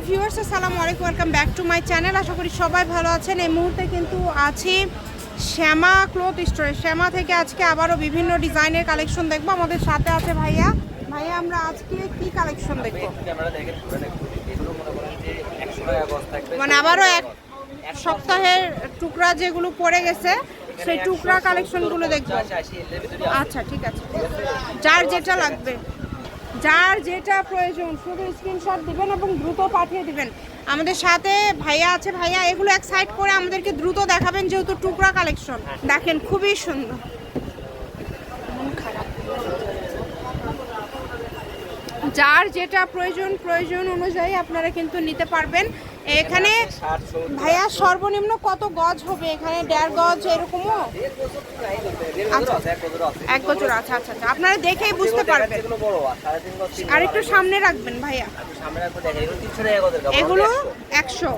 Hello viewers, আসসালামু আলাইকুম, welcome back to my channel. আশা করি সবাই ভালো আছেন। এই মুহূর্তে কিন্তু আছি শ্যামা ক্লথ স্টোরে। শ্যামা থেকে আজকে আবারও বিভিন্ন ডিজাইনের কালেকশন দেখব। আমাদের সাথে আছে ভাইয়া। ভাইয়া, আমরা আজকে কি কালেকশন দেখব? মনে আবারও এক সপ্তাহের টুকরা যেগুলো পড়ে গেছে, সেই টুকরা কালেকশনগুলো দেখব। আচ্ছা ঠিক আছে। যার যেটা লাগবে। যার যেটা প্রয়োজন, শুধু স্ক্রিনশট দিবেন এবং দ্রুত পাঠিয়ে দিবেন। আমাদের সাথে ভাইয়া আছে, ভাইয়া এগুলো এক সাইড করে আমাদেরকে দ্রুত দেখাবেন যেহেতু টুকরা কালেকশন দেখেন, খুবই সুন্দর। যার যেটা প্রয়োজন প্রয়োজন অনুযায়ী আপনারা কিন্তু নিতে পারবেন। এখানে ভাইয়া সর্বনিম্ন কত গজ হবে? এখানে দেড় গজ এরকমও? আছে, এক বছর। আচ্ছা আচ্ছা আচ্ছা। আপনারা দেখেই বুঝতে পারবেন। আর একটু সামনে রাখবেন ভাইয়া। এগুলো 300 টাকা গজের কাপড়, এগুলো আমাদের একশো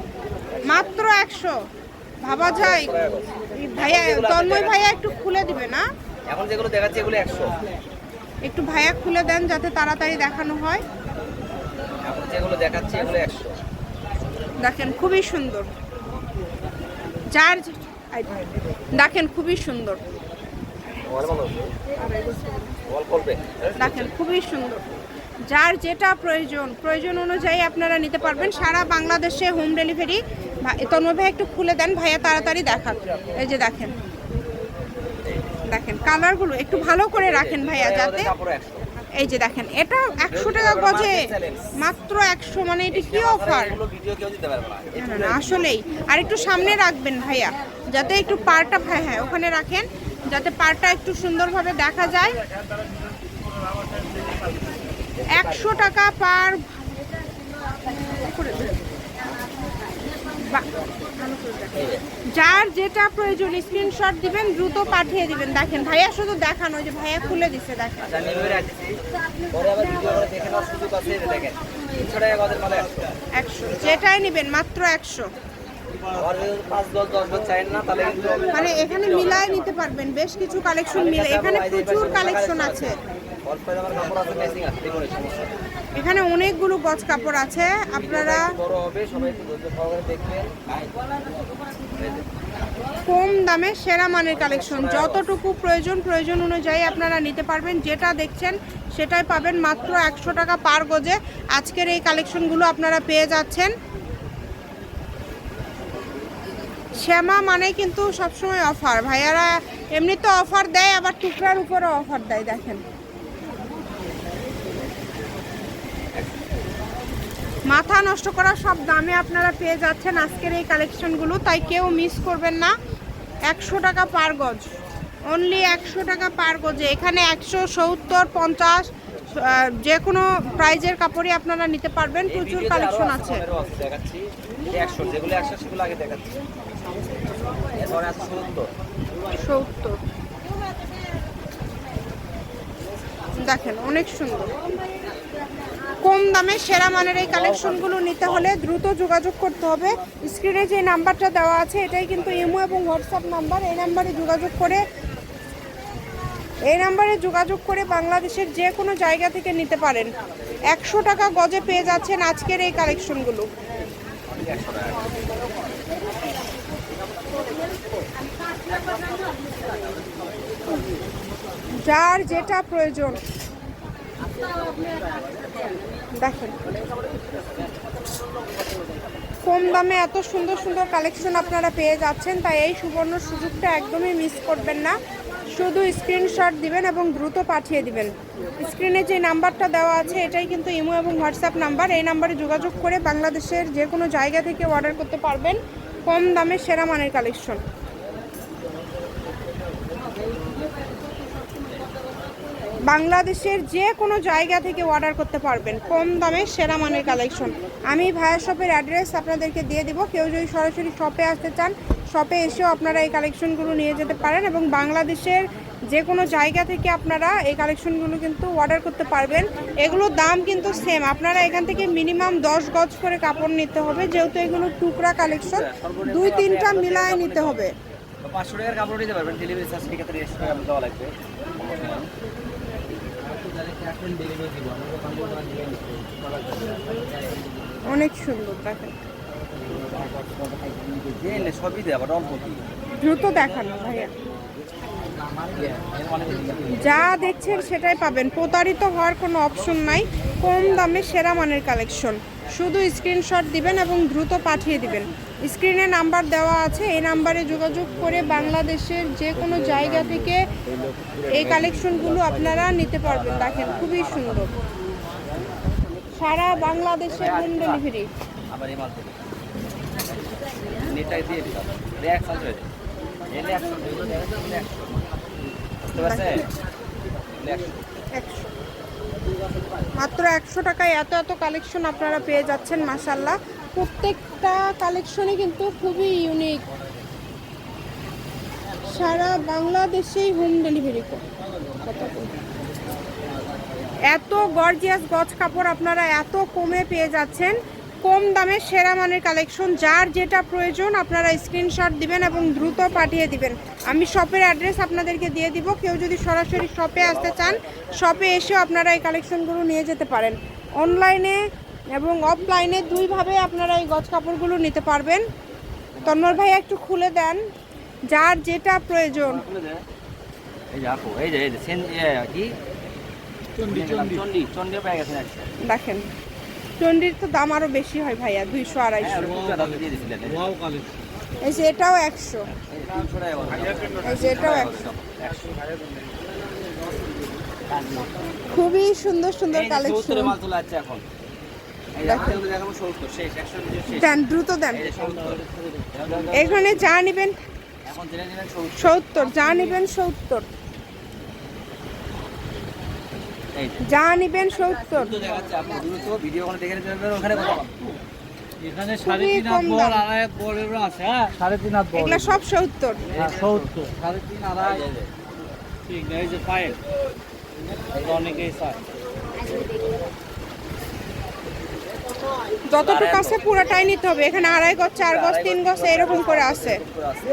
মাত্র একশো। ভাবা যায়। ভাইয়া তন্ময় ভাইয়া একটু খুলে দিবে না? এখন যেগুলো দেখাচ্ছে এগুলো একশো একটু ভাইয়া খুলে দেন যাতে তাড়াতাড়ি দেখানো হয়। এখন যেগুলো দেখাচ্ছে এগুলো একশো দেখেন খুবই সুন্দর। আই, দেখেন খুবই সুন্দর। দেখেন খুবই সুন্দর। যার যেটা প্রয়োজন প্রয়োজন অনুযায়ী আপনারা নিতে পারবেন। সারা বাংলাদেশে হোম ডেলিভারি তন্ময় ভাই একটু খুলে দেন ভাইয়া তাড়াতাড়ি দেখান এই যে দেখেন। দেখেন কালারগুলো একটু ভালো করে রাখেন ভাইয়া যাতে এই যে দেখেন, এটা একশো টাকা গজে, মাত্র একশো মানে এটা কি অফার আসলেই। আর একটু সামনে রাখবেন ভাইয়া, যাতে একটু পারটা ভাই হ্যাঁ ওখানে রাখেন, যাতে পারটা একটু সুন্দরভাবে দেখা যায়। একশো টাকা পার যার যেটা প্রয়োজন স্ক্রিনশট দিবেন দ্রুত পাঠিয়ে দিবেন। দেখেন ভাইয়া শুধু দেখানো যে ভাইয়া খুলে দিছে দেখেন। আচ্ছা একশো। যেটাই নেবেন মাত্র একশো। মানে এখানে মিলায় নিতে পারবেন বেশ কিছু কালেকশন মিলে। এখানে প্রচুর কালেকশন আছে। এখানে অনেকগুলো গজ কাপড় আছে, আপনারা কম দামে সেরা মানের কালেকশন যতটুকু প্রয়োজন প্রয়োজন অনুযায়ী আপনারা নিতে পারবেন। যেটা দেখছেন, সেটাই পাবেন মাত্র একশো টাকা পার গজে। আজকের এই কালেকশনগুলো আপনারা পেয়ে যাচ্ছেন। শ্যামা মানে কিন্তু সবসময় অফার ভাইয়ারা এমনি তো অফার দেয়, আবার টুকরার উপরও অফার দেয়, দেখেন। মাথা নষ্ট করা সব দামে আপনারা পেয়ে যাচ্ছেন আজকের এই কালেকশনগুলো তাই কেউ মিস করবেন না। একশো টাকা পার গজ। অনলি একশো টাকা পার গজে। এখানে একশো সত্তর পঞ্চাশ যে কোনো প্রাইজের কাপড়ই আপনারা নিতে পারবেন। প্রচুর কালেকশন আছে। সত্তর। দেখেন অনেক সুন্দর। কম দামে সেরা মানের এই কালেকশনগুলো নিতে হলে দ্রুত যোগাযোগ করতে হবে। স্ক্রিনে যে নাম্বারটা দেওয়া আছে, এটাই কিন্তু ইমো এবং হোয়াটসঅ্যাপ নাম্বার। এই নাম্বারে যোগাযোগ করে, এই নাম্বারে যোগাযোগ করে বাংলাদেশের যে কোনো জায়গা থেকে নিতে পারেন। একশো টাকা গজে পেয়ে যাচ্ছেন আজকের এই কালেকশনগুলো। যার যেটা প্রয়োজন। দেখেন। কম দামে এত সুন্দর সুন্দর কালেকশন আপনারা পেয়ে যাচ্ছেন, তাই এই সুবর্ণ সুযোগটা একদমই মিস করবেন না। শুধু স্ক্রিনশট দিবেন এবং দ্রুত পাঠিয়ে দিবেন। স্ক্রিনে যে নাম্বারটা দেওয়া আছে, এটাই কিন্তু ইমো এবং হোয়াটসঅ্যাপ নাম্বার। এই নাম্বারে যোগাযোগ করে বাংলাদেশের যে কোনো জায়গা থেকে অর্ডার করতে পারবেন। কম দামে সেরা মানের কালেকশন বাংলাদেশের যে কোনো জায়গা থেকে অর্ডার করতে পারবেন। কম দামে সেরা মানের কালেকশন আমি ভায়া শপের অ্যাড্রেস আপনাদেরকে দিয়ে দিব। কেউ যদি সরাসরি শপে আসতে চান শপে এসেও আপনারা এই কালেকশনগুলো নিয়ে যেতে পারেন এবং বাংলাদেশের যে কোনো জায়গা থেকে আপনারা এই কালেকশনগুলো কিন্তু অর্ডার করতে পারবেন। এগুলোর দাম কিন্তু সেম আপনারা এখান থেকে মিনিমাম দশ গজ করে কাপড় নিতে হবে। যেহেতু এগুলো টুকরা কালেকশন দুই তিনটা মিলায় নিতে হবে। পাঁচশো টাকার কাপড় নিতে পারবেন। ডেলিভারি চার্জ দেওয়া লাগবে। অনেক সুন্দর দেখেন সবই দেয় আবার কি দ্রুত দেখানো ভাইয়া। যা দেখছেন সেটাই পাবেন। প্রতারিত হওয়ার কোনো অপশন নাই। কম দামে সেরা মানের কালেকশন। শুধু স্ক্রিনশট দিবেন এবং দ্রুত পাঠিয়ে দিবেন। স্ক্রিনে নাম্বার দেওয়া আছে। এই নাম্বারে যোগাযোগ করে বাংলাদেশের যে কোনো জায়গা থেকে এই কালেকশনগুলো আপনারা নিতে পারবেন। দেখেন, খুবই সুন্দর। সারা বাংলাদেশে হোম ডেলিভারি মাত্র একশো টাকায় এত এত কালেকশন আপনারা পেয়ে যাচ্ছেন মাসাল্লাহ প্রত্যেকটা কালেকশনই কিন্তু খুবই ইউনিক সারা বাংলাদেশেই হোম ডেলিভারি এত গর্জিয়াস গজ কাপড় আপনারা এত কমে পেয়ে যাচ্ছেন। কম দামে সেরা মানের কালেকশন যার যেটা প্রয়োজন আপনারা স্ক্রিনশট দিবেন এবং দ্রুত পাঠিয়ে দিবেন। আমি শপের অ্যাড্রেস আপনাদেরকে দিয়ে দিব। কেউ যদি সরাসরি শপে আসতে চান শপে এসেও আপনারা এই কালেকশনগুলো নিয়ে যেতে পারেন। অনলাইনে এবং অফলাইনে দুইভাবে আপনারা এই গজ কাপড়গুলো নিতে পারবেন। তন্ময় ভাই একটু খুলে দেন। যার যেটা প্রয়োজন। ইয়ে, দেখেন। চন্ডির তো দাম আরও বেশি হয় ভাইয়া দুইশো হ্যাঁ আড়াইশো দাম এই যে এটাও একশো। এই যে এটাও একশো। খুবই সুন্দর সুন্দর কালেকশন। এখন। দেন দ্রুত দেন। এখানে যা নেবেন সত্তর যা নেবেন সত্তর এই যে যা নেবেন সত্তর দ্রুত দেখাচ্ছে আপনি দ্রুত ভিডিও ওখানে দেখে নিতে পারবেন এখানে সাড়ে তিন হাত বল। আড়াই হাত বলেরও আছে হ্যাঁ? সাড়ে তিন হাত বল। এগুলো সব সত্তর। হ্যাঁ সত্তর। সাড়ে তিন আড়াই। ঠিক এই যে অনেকেই যতটুকু আছে পুরোটাই নিতে হবে। এখানে আড়াই গজ চার গজ তিন গজ এরকম করে আছে। করে আছে।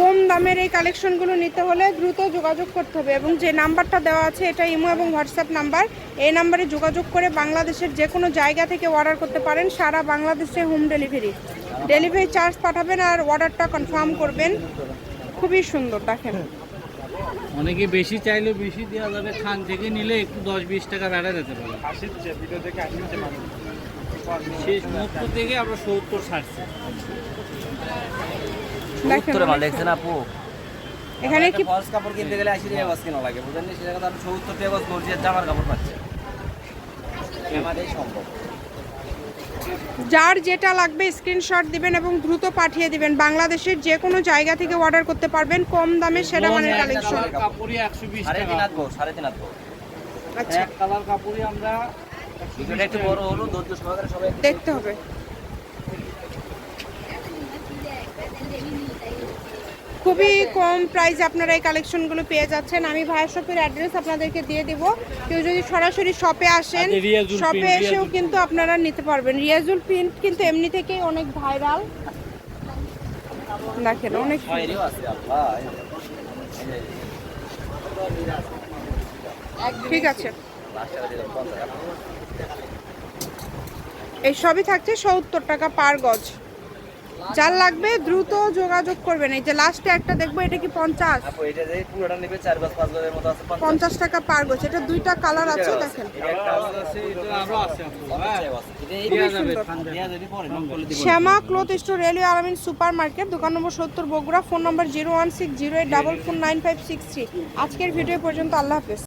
কম দামের এই কালেকশনগুলো নিতে হলে দ্রুত যোগাযোগ করতে হবে এবং যে নাম্বারটা দেওয়া আছে এটা ইমো এবং হোয়াটসঅ্যাপ নাম্বার। এই নাম্বারে যোগাযোগ করে বাংলাদেশের যে কোনো জায়গা থেকে অর্ডার করতে পারেন সারা বাংলাদেশে হোম ডেলিভারি ডেলিভারি চার্জ পাঠাবেন আর অর্ডারটা কনফার্ম করবেন। খুবই সুন্দর, দেখেন। অনেকে বেশি চাইলেও বেশি দেওয়া যাবে, খান থেকে নিলে একটু দশ বিশ টাকা বেড়া যেতে পারে। শেষ মুহূর্ত থেকে আমরা সত্তর ছাড়ছি সত্তরের মাল দেখছেন আপু? এখানে কি ফলস কাপড় কিনতে গেলে আশি টাকা গজ কেনা লাগে সেটা কথা টাকা গজ গর্জিয়ার জামার কাপড় আমাদের সম্ভব। যার যেটা লাগবে স্ক্রিনশট দিবেন এবং দ্রুত পাঠিয়ে দিবেন। বাংলাদেশের যে কোনো জায়গা থেকে অর্ডার করতে পারবেন কম দামে সেরা মানের কালেকশন কাপড়ই একশো বিশ সাড়ে তিন টাকা হাত বউ সাড়ে তিন হাত বউ আচ্ছা। এক কালার কাপড়ই আমরা একটু বড় হলো ধৈর্য সহকারে সবাই দেখতে হবে। খুবই কম প্রাইসে আপনারা এই কালেকশনগুলো পেয়ে যাচ্ছেন। আমি ভাইয়ের শপের অ্যাড্রেস আপনাদেরকে দিয়ে দিব। কেউ যদি সরাসরি শপে আসেন শপে এসেও কিন্তু আপনারা নিতে পারবেন। রিয়াজুল প্রিন্ট কিন্তু এমনি থেকেই অনেক ভাইরাল দেখেন অনেক ঠিক আছে। এই সবই থাকছে সত্তর টাকা পার গজ। যার লাগবে দ্রুত যোগাযোগ করবেন। এই যে লাস্টে একটা দেখব এটা কি পঞ্চাশ? আপু এটা যে পুরোটা নেবে চার গজ পাঁচ গজের মতো আছে পঞ্চাশ। টাকা পার গজ এটা দুইটা কালার আছে দেখেন। এটা একটা আছে, আছে এটা আরও আছে আপু, পঞ্চাশ হ্যাঁ। Shyama cloth store railway Alamin super market দোকান নম্বর সত্তর Bogura phone number zero one six zero eight double four nine five six three. আজকের ভিডিও পর্যন্ত আল্লাহ হাফেজ।